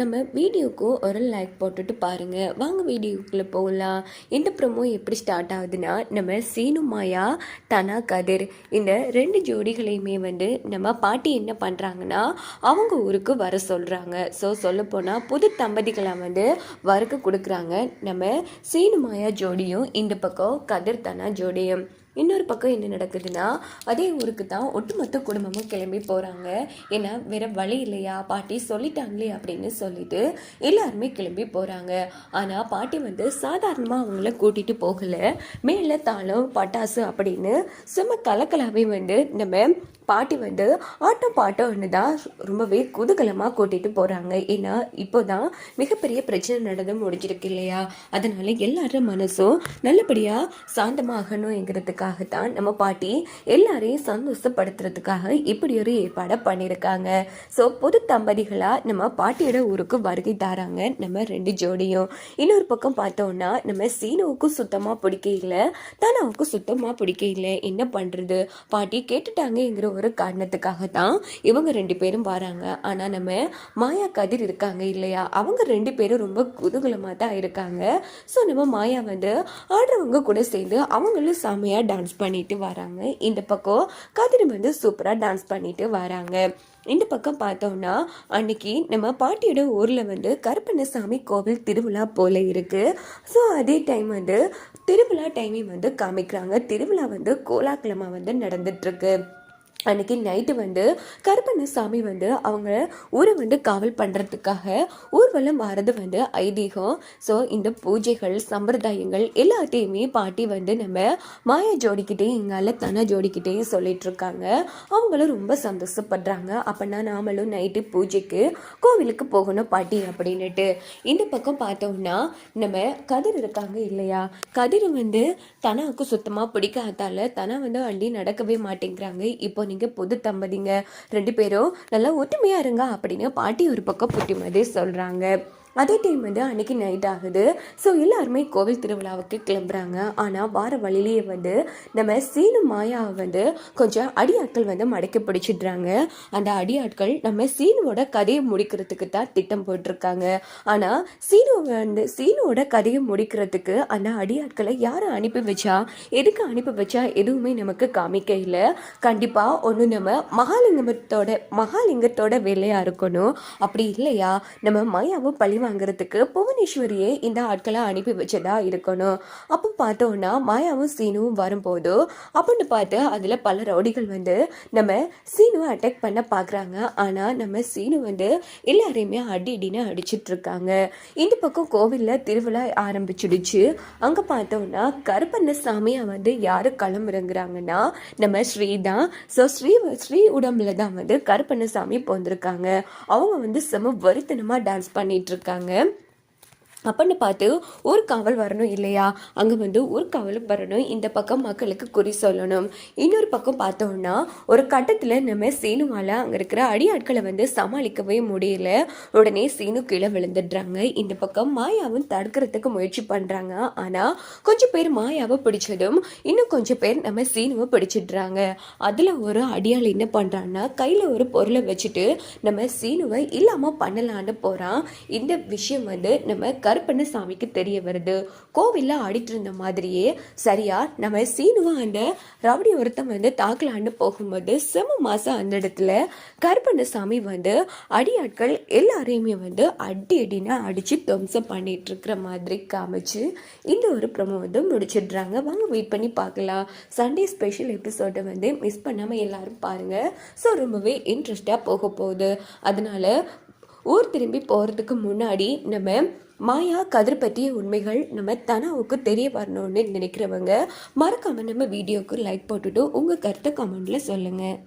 நம்ம வீடியோக்கும் ஒரு லைக் போட்டுட்டு பாருங்கள் வாங்க வீடியோக்குள்ளே போகலாம் இந்த ப்ரொமோ எப்படி ஸ்டார்ட் ஆகுதுன்னா நம்ம சீனு மாயா தனா கதிர் இந்த ரெண்டு ஜோடிகளையுமே வந்து நம்ம பாட்டி என்ன பண்ணுறாங்கன்னா அவங்க ஊருக்கு வர சொல்கிறாங்க ஸோ சொல்லப்போனால் புது தம்பதிகளை வந்து வரக்கு கொடுக்குறாங்க. நம்ம சீனு மாயா ஜோடியும் இந்த பக்கம் கதிர் தனா ஜோடியும். இன்னொரு பக்கம் என்ன நடக்குதுன்னா அதே ஊருக்கு தான் ஒட்டுமொத்த குடும்பமும் கிளம்பி போகிறாங்க ஏன்னா வேற வழி இல்லையா? பாட்டி சொல்லிட்டாங்களே அப்படின்னு சொல்லிட்டு எல்லாருமே கிளம்பி போகிறாங்க ஆனால் பாட்டி வந்து சாதாரணமாக அவங்கள கூட்டிகிட்டு போகலை. மேலே தாளம் பட்டாசு அப்படின்னு சும்மா கலக்கலாவே வந்து நம்ம பாட்டி வந்து ஆட்டம் பாட்டம்னு தான் ரொம்பவே குதூகலமாக கூட்டிகிட்டு போகிறாங்க ஏன்னா இப்போ தான் மிகப்பெரிய பிரச்சனை நடந்து முடிஞ்சிருக்கு இல்லையா? அதனால் எல்லாரும் மனசும் நல்லபடியாக சாந்தமாகணுங்கிறதுக்காகத்தான் நம்ம பாட்டி எல்லாரையும் சந்தோஷப்படுத்துறதுக்காக இப்படி ஒரு ஏற்பாடை பண்ணியிருக்காங்க. ஸோ பொது தம்பதிகளாக நம்ம பாட்டியோட ஊருக்கு வருகை தராங்க நம்ம ரெண்டு ஜோடியும். இன்னொரு பக்கம் பார்த்தோம்னா நம்ம சீனுவுக்கும் சுத்தமாக பிடிக்க இல்லை தானாவுக்கும் சுத்தமாக பிடிக்கல என்ன பண்ணுறது பாட்டி கேட்டுட்டாங்கங்கிற ஒரு காரணத்துக்காக தான் இவங்க ரெண்டு பேரும் வராங்க. ஆனால் நம்ம மாயா கதிர் இருக்காங்க இல்லையா? அவங்க ரெண்டு பேரும் ரொம்ப குதூகலமாக தான் இருக்காங்க. ஸோ நம்ம மாயா வந்து ஆடுறவங்க கூட சேர்ந்து அவங்களும் செம்மையாக டான்ஸ் பண்ணிட்டு வராங்க. இந்த பக்கம் கதிர் வந்து சூப்பராக டான்ஸ் பண்ணிட்டு வராங்க. இந்த பக்கம் பார்த்தோம்னா அன்னைக்கு நம்ம பாட்டியோட ஊரில் வந்து கருப்பண்ணசாமி கோவில் திருவிழா போல இருக்குது ஸோ அதே டைம் வந்து திருவிழா டைமையும் வந்து காமிக்கிறாங்க. திருவிழா வந்து கோலாக்கிழமை வந்து நடந்துட்டுருக்கு அன்னைக்கு நைட்டு வந்து கருப்பண்ணசாமி வந்து அவங்க ஊரை வந்து காவல் பண்ணுறதுக்காக ஊர்வலம் வர்றது வந்து ஐதீகம். ஸோ இந்த பூஜைகள் சம்பிரதாயங்கள் எல்லாத்தையுமே பாட்டி வந்து நம்ம மாயா ஜோடிக்கிட்டே எங்கால தனா ஜோடிக்கிட்டேயும் சொல்லிகிட்ருக்காங்க அவங்களும் ரொம்ப சந்தோஷப்படுறாங்க. அப்படின்னா நாமளும் நைட்டு பூஜைக்கு கோவிலுக்கு போகணும் பாட்டி அப்படின்னுட்டு. இந்த பக்கம் பார்த்தோம்னா நம்ம கதிர் இருக்காங்க இல்லையா? கதிர் வந்து தனாவுக்கு சுத்தமாக பிடிக்காதால தனா வந்து வண்டி நடக்கவே மாட்டேங்கிறாங்க. இப்போ நீங்கள் புது தம்பதிங்க ரெண்டு பேரும் நல்லா ஒற்றுமையாக இருங்க அப்படின்னு பாட்டி ஒரு பக்கம் புத்திமதி சொல்கிறாங்க அதே டைம் வந்து அன்றைக்கி நைட் ஆகுது. ஸோ எல்லாருமே கோவில் திருவிழாவுக்கு கிளம்புறாங்க. ஆனால் வார வழியிலேயே வந்து நம்ம சீனு மாயாவை வந்து கொஞ்சம் அடியாட்கள் வந்து மடக்கி பிடிச்சிடுறாங்க. அந்த அடியாட்கள் நம்ம சீனுவோட கதையை முடிக்கிறதுக்கு தான் திட்டம் போட்டிருக்காங்க. ஆனால் சீனு வந்து சீனுவோட கதையை முடிக்கிறதுக்கு அந்த அடியாட்களை யாரை அனுப்பி வச்சா எதுக்கு அனுப்பி வச்சா எதுவுமே நமக்கு காமிக்க இல்லை. கண்டிப்பாக ஒன்று நம்ம மகாலிங்கத்தோட மகாலிங்கத்தோட வேலையாக இருக்கணும். அப்படி இல்லையா? நம்ம மாயாவும் பழிவா வாங்குறதுக்கு புவனேஸ்வரியே இந்த ஆட்களை அனுப்பி வச்சதா இருக்கணும். அப்போ பார்த்தோன்னா மாயாவும் சீனுவும் வரும்போது அப்படின்னு பார்த்து அதில் பல ரவுடிகள் வந்து நம்ம சீனுவை அட்டாக் பண்ண பார்க்குறாங்க ஆனால் நம்ம சீனு வந்து எல்லாரையுமே அடி அடின்னு அடிச்சிட்டு இருக்காங்க. இந்த பக்கம் கோவிலில் திருவிழா ஆரம்பிச்சிடுச்சு. அங்கே பார்த்தோம்னா கருப்பண்ணசாமியை வந்து யார் கிளம்புறங்கிறாங்கன்னா நம்ம ஸ்ரீ தான் ஸோ ஸ்ரீ ஸ்ரீ உடம்புல தான் வந்து கருப்பண்ண சாமி போந்திருக்காங்க அவங்க வந்து செம வரித்தனமாக டான்ஸ் பண்ணிட்டு இருக்காங்க. சொல்லியிருக்காங்க அப்படின்னு பார்த்து ஊர் காவல் வரணும் இல்லையா? அங்கே வந்து ஊர் காவல் வரணும். இந்த பக்கம் மக்களுக்கு குறி சொல்லணும். இன்னொரு பக்கம் பார்த்தோம்னா ஒரு கட்டத்தில் நம்ம சீனுவால் அங்கே இருக்கிற அடியாட்களை வந்து சமாளிக்கவே முடியல. உடனே சீனு கீழே விழுந்துடுறாங்க. இந்த பக்கம் மாயாவும் தடுக்கிறதுக்கு முயற்சி பண்ணுறாங்க ஆனால் கொஞ்சம் பேர் மாயாவை பிடிச்சதும் இன்னும் கொஞ்சம் பேர் நம்ம சீனுவை பிடிச்சிடுறாங்க. அதில் ஒரு அடியாள் என்ன பண்ணுறான்னா கையில் ஒரு பொருளை வச்சுட்டு நம்ம சீனுவை இல்லாமல் பண்ணலான்னு போகிறான் இந்த விஷயம் வந்து நம்ம கருப்பண்ணசாமிக்கு தெரிய வருது. கோவிலில் ஆடிட்டு இருந்த மாதிரியே சரியா நம்ம சீனுவா அந்த ரவுடி ஒருத்தன் வந்து தாக்கலான்னு போகும்போது செம மாதம் அந்த இடத்துல கருப்பண்ணசாமி வந்து அடியாட்கள் எல்லாரையுமே வந்து அடி அடின்னு அடித்து துவம்சம் பண்ணிட்டு இருக்கிற மாதிரி காமிச்சு இந்த ஒரு ப்ரமோ வந்து முடிச்சிடுறாங்க. வாங்க வெயிட் பண்ணி பார்க்கலாம். சண்டே ஸ்பெஷல் எபிசோடை வந்து மிஸ் பண்ணாமல் எல்லாரும் பாருங்கள் ஸோ ரொம்பவே இன்ட்ரெஸ்டாக போக போகுது. அதனால் ஊர் திரும்பி போகிறதுக்கு முன்னாடி நம்ம மாயா கதிர் பற்றிய உண்மைகள் நம்ம தனாவுக்கு தெரிய வரணும்னு நினைக்கிறவங்க மறக்காமல் நம்ம வீடியோவுக்கு லைக் போட்டுட்டு உங்கள் கருத்தை கமெண்டில் சொல்லுங்கள்